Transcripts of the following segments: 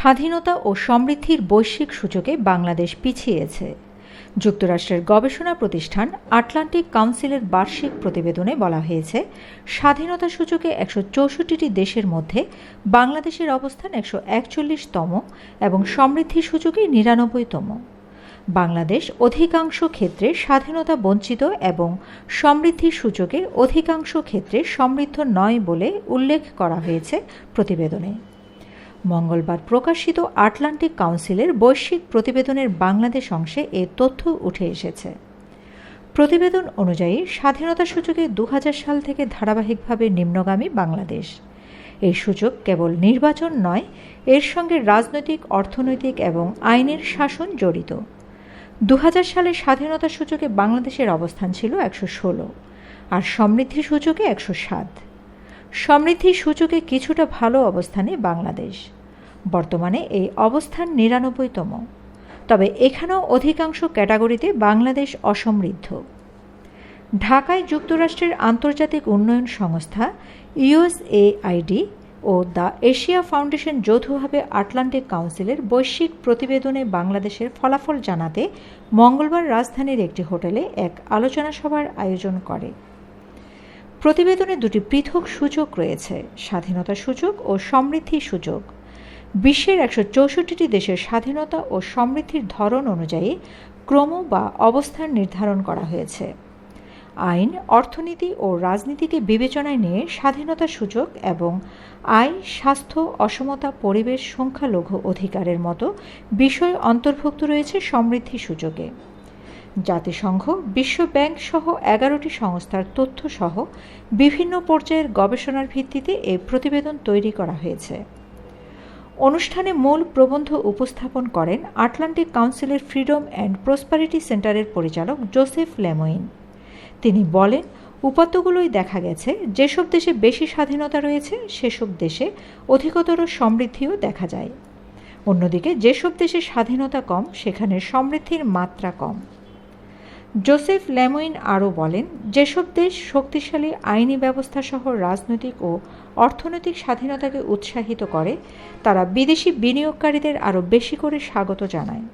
স্বাধীনতা ও সমৃদ্ধির বৈশ্বিক সূচকে বাংলাদেশ পিছিয়েছে। যুক্তরাষ্ট্রের গবেষণা প্রতিষ্ঠান আটলান্টিক কাউন্সিলের বার্ষিক প্রতিবেদনে বলা হয়েছে, স্বাধীনতা সূচকে একশো চৌষট্টিটি দেশের মধ্যে বাংলাদেশের অবস্থান একশো একচল্লিশতম এবং সমৃদ্ধি সূচকে নিরানব্বইতম। বাংলাদেশ অধিকাংশ ক্ষেত্রে স্বাধীনতা বঞ্চিত এবং সমৃদ্ধি সূচকে অধিকাংশ ক্ষেত্রে সমৃদ্ধ নয় বলে উল্লেখ করা হয়েছে প্রতিবেদনে। মঙ্গলবার প্রকাশিত আটলান্টিক কাউন্সিলের বৈশ্বিক প্রতিবেদনের বাংলাদেশ অংশে এ তথ্য উঠে এসেছে। প্রতিবেদন অনুযায়ী স্বাধীনতা সূচকে দু হাজার সাল থেকে ধারাবাহিকভাবে নিম্নগামী বাংলাদেশ। এই সূচক কেবল নির্বাচন নয়, এর সঙ্গে রাজনৈতিক, অর্থনৈতিক এবং আইনের শাসন জড়িত। দু হাজার সালে স্বাধীনতা সূচকে বাংলাদেশের অবস্থান ছিল একশো ষোলো আর সমৃদ্ধি সূচকে একশো সাত। সমৃদ্ধি সূচকে কিছুটা ভালো অবস্থানে বাংলাদেশ। বর্তমানে এই অবস্থান নিরানব্বইতম। তবে এখানেও অধিকাংশ ক্যাটাগরিতে বাংলাদেশ অসমৃদ্ধ। ঢাকায় যুক্তরাষ্ট্রের আন্তর্জাতিক উন্নয়ন সংস্থা ইউএসএআইডি ও দ্য এশিয়া ফাউন্ডেশন যৌথভাবে আটলান্টিক কাউন্সিলের বৈশ্বিক প্রতিবেদনে বাংলাদেশের ফলাফল জানাতে মঙ্গলবার রাজধানীর একটি হোটেলে এক আলোচনা সভার আয়োজন করে। প্রতিবেদনে দুটি পৃথক সূচক রয়েছে, স্বাধীনতা সূচক ও সমৃদ্ধি সূচক। বিশ্বের একশো চৌষট্টিটি দেশের স্বাধীনতা ও সমৃদ্ধির ধরন অনুযায়ী ক্রম বা অবস্থান নির্ধারণ করা হয়েছে। আইন, অর্থনীতি ও রাজনীতিকে বিবেচনায় নিয়ে স্বাধীনতা সূচক এবং আয় স্বাস্থ্য, অসমতা, পরিবেশ, সংখ্যালঘু অধিকারের মতো বিষয় অন্তর্ভুক্ত রয়েছে সমৃদ্ধি সূচকে। জাতিসংঘ, বিশ্ব ব্যাংক সহ এগারোটি সংস্থার তথ্য সহ বিভিন্ন পর্যায়ের গবেষণার ভিত্তিতে এই প্রতিবেদন তৈরি করা হয়েছে। অনুষ্ঠানে মূল প্রবন্ধ উপস্থাপন করেন আটলান্টিক কাউন্সিলের ফ্রিডম অ্যান্ড প্রসপারিটি সেন্টারের পরিচালক জোসেফ লেমোইন। তিনি বলেন, উপাত্তগুলোই দেখা গেছে, যেসব দেশে বেশি স্বাধীনতা রয়েছে, সেসব দেশে অধিকতর সমৃদ্ধিও দেখা যায়। অন্যদিকে, যেসব দেশে স্বাধীনতা কম, সেখানে সমৃদ্ধির মাত্রা কম। জোসেফ ল্যামুইন আরও বলেন, যেসব দেশ শক্তিশালী আইনি ব্যবস্থা সহ রাজনৈতিক ও অর্থনৈতিক স্বাধীনতাকে উৎসাহিত করে, তারা বিদেশি বিনিয়োগকারীদের আরও বেশি করে স্বাগত জানায়।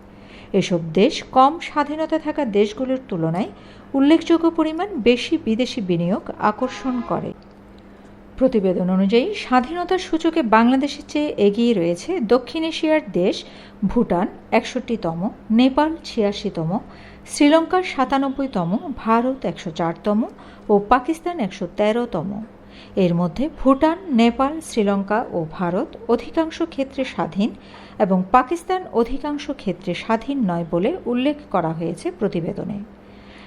এসব দেশ কম স্বাধীনতা থাকা দেশগুলোর তুলনায় উল্লেখযোগ্য পরিমাণ বেশি বিদেশি বিনিয়োগ আকর্ষণ করে। প্রতিবেদন অনুযায়ী, স্বাধীনতার সূচকে বাংলাদেশের চেয়ে এগিয়ে রয়েছে দক্ষিণ এশিয়ার দেশ ভুটান একষট্টিতম, নেপাল ছিয়াশিতম, শ্রীলঙ্কার সাতানব্বইতম, ভারত একশো চারতম ও পাকিস্তান একশো তেরোতম। এর মধ্যে ভুটান, নেপাল, শ্রীলঙ্কা ও ভারত অধিকাংশ ক্ষেত্রে স্বাধীন এবং পাকিস্তান অধিকাংশ ক্ষেত্রে স্বাধীন নয় বলে উল্লেখ করা হয়েছে প্রতিবেদনে।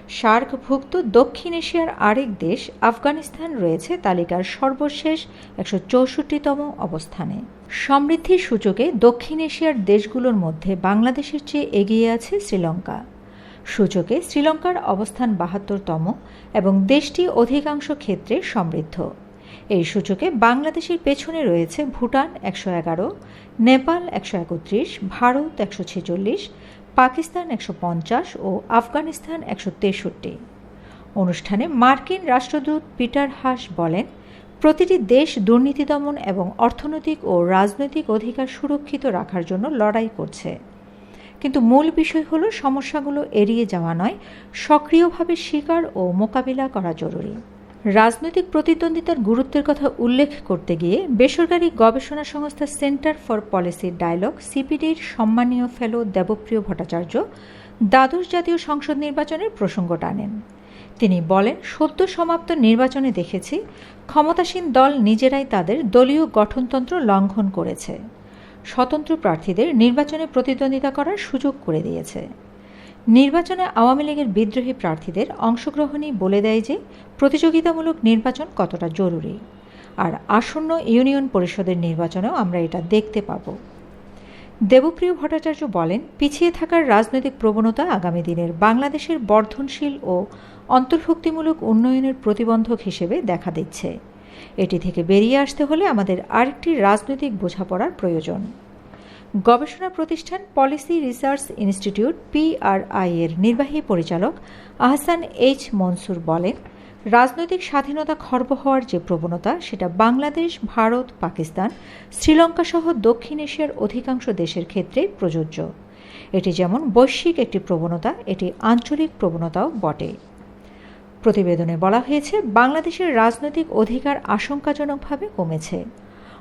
সার্কভুক্ত দক্ষিণ এশিয়ার আরেক দেশ আফগানিস্তান রয়েছে তালিকার সর্বশেষ একশো চৌষট্টিতম অবস্থানে। সমৃদ্ধির সূচকে দক্ষিণ এশিয়ার দেশগুলোর মধ্যে বাংলাদেশের চেয়ে এগিয়ে আছে শ্রীলঙ্কা। সূচকে শ্রীলঙ্কার অবস্থান বাহাত্তরতম এবং দেশটি অধিকাংশ ক্ষেত্রে সমৃদ্ধ। এই সূচকে বাংলাদেশের পেছনে রয়েছে ভুটান একশো এগারো, নেপাল একশো একত্রিশ, ভারত একশো ছেচল্লিশ, পাকিস্তান একশো পঞ্চাশ ও আফগানিস্তান একশো তেষট্টি। অনুষ্ঠানে মার্কিন রাষ্ট্রদূত পিটার হাস বলেন, প্রতিটি দেশ দুর্নীতি দমন এবং অর্থনৈতিক ও রাজনৈতিক অধিকার সুরক্ষিত রাখার জন্য লড়াই করছে। কিন্তু মূল বিষয় হলো সমস্যাগুলো এড়িয়ে যাওয়া নয়, সক্রিয়ভাবে স্বীকার ও মোকাবিলা করা জরুরি। রাজনৈতিক প্রতিদ্বন্দ্বিতার গুরুত্বের কথা উল্লেখ করতে গিয়ে বেসরকারি গবেষণা সংস্থা সেন্টার ফর পলিসি ডায়ালগ, সিপিডির সম্মানীয় ফেলো দেবপ্রিয় ভট্টাচার্য, দ্বাদশ জাতীয় সংসদ নির্বাচনের প্রসঙ্গ টানেন। তিনি বলেন, সদ্য সমাপ্ত নির্বাচনে দেখেছি, ক্ষমতাসীন দল নিজেরাই তাদের দলীয় গঠনতন্ত্র লঙ্ঘন করেছে। স্বতন্ত্র প্রার্থীদের নির্বাচনে প্রতিদ্বন্দ্বিতা করার সুযোগ করে দিয়েছে। নির্বাচনে আওয়ামী লীগের বিদ্রোহী প্রার্থীদের অংশগ্রহণই বলে দেয় যে প্রতিযোগিতামূলক নির্বাচন কতটা জরুরি। আর আসন্ন ইউনিয়ন পরিষদের নির্বাচনেও আমরা এটা দেখতে পাব। দেবপ্রিয় ভট্টাচার্য বলেন, পিছিয়ে থাকার রাজনৈতিক প্রবণতা আগামী দিনের বাংলাদেশের বর্ধনশীল ও অন্তর্ভুক্তিমূলক উন্নয়নের প্রতিবন্ধক হিসেবে দেখা দিচ্ছে। এটি থেকে বেরিয়ে আসতে হলে আমাদের আরেকটি রাজনৈতিক বোঝাপড়ার প্রয়োজন। গবেষণা প্রতিষ্ঠান পলিসি রিসার্চ ইনস্টিটিউট পিআরআই এর নির্বাহী পরিচালক আহসান এইচ মনসুর বলেন, রাজনৈতিক স্বাধীনতা খর্ব হওয়ার যে প্রবণতা, সেটা বাংলাদেশ, ভারত, পাকিস্তান শ্রীলঙ্কা সহ দক্ষিণ এশিয়ার অধিকাংশ দেশের ক্ষেত্রে প্রযোজ্য। এটি যেমন বৈশ্বিক একটি প্রবণতা, এটি আঞ্চলিক প্রবণতাও বটে। প্রতিবেদনে বলা হয়েছে, বাংলাদেশের রাজনৈতিক অধিকার আশঙ্কাজনকভাবে কমেছে।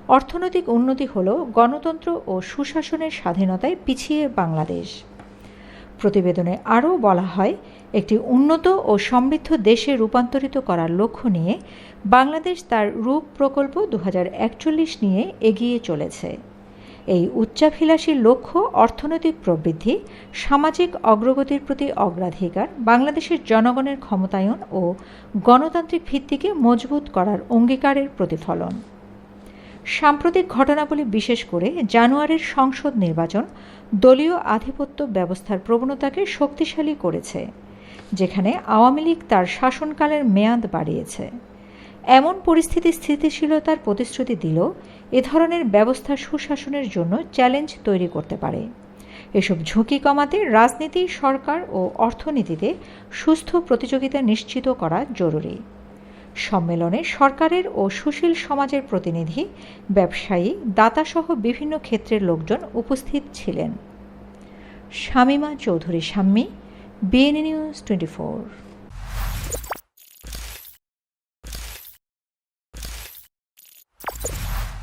অর্থনৈতিক উন্নতি হল গণতন্ত্র ও সুশাসনের স্বাধীনতায় পিছিয়ে বাংলাদেশ। প্রতিবেদনে আরও বলা হয়, একটি উন্নত ও সমৃদ্ধ দেশে রূপান্তরিত করার লক্ষ্য নিয়ে বাংলাদেশ তার রূপ প্রকল্প দু হাজার একচল্লিশ নিয়ে এগিয়ে চলেছে। এই উচ্চাভিলাষী লক্ষ্য অর্থনৈতিক প্রবৃদ্ধি, সামাজিক অগ্রগতির প্রতি অগ্রাধিকার, বাংলাদেশের জনগণের ক্ষমতায়ন ও গণতান্ত্রিক ভিত্তিকে মজবুত করার অঙ্গীকারের প্রতিফলন। সাম্প্রতিক ঘটনাবলী বিশেষ করে জানুয়ারির সংসদ নির্বাচন দলীয় আধিপত্য ব্যবস্থার প্রবণতাকে শক্তিশালী করেছে, যেখানে আওয়ামী লীগ তার শাসনকালের মেয়াদ বাড়িয়েছে। এমন পরিস্থিতি স্থিতিশীলতার প্রতিশ্রুতি দিল এ ধরনের ব্যবস্থা সুশাসনের জন্য চ্যালেঞ্জ তৈরি করতে পারে। এসব ঝুঁকি কমাতে রাজনীতি, সরকার ও অর্থনীতিতে সুস্থ প্রতিযোগিতা নিশ্চিত করা জরুরি। সম্মেলনে সরকারের ও সুশীল সমাজের প্রতিনিধি, ব্যবসায়ী, দাতাসহ বিভিন্ন ক্ষেত্রের লোকজন উপস্থিত ছিলেন। Shamima Chowdhury Shammi BNA news twenty four.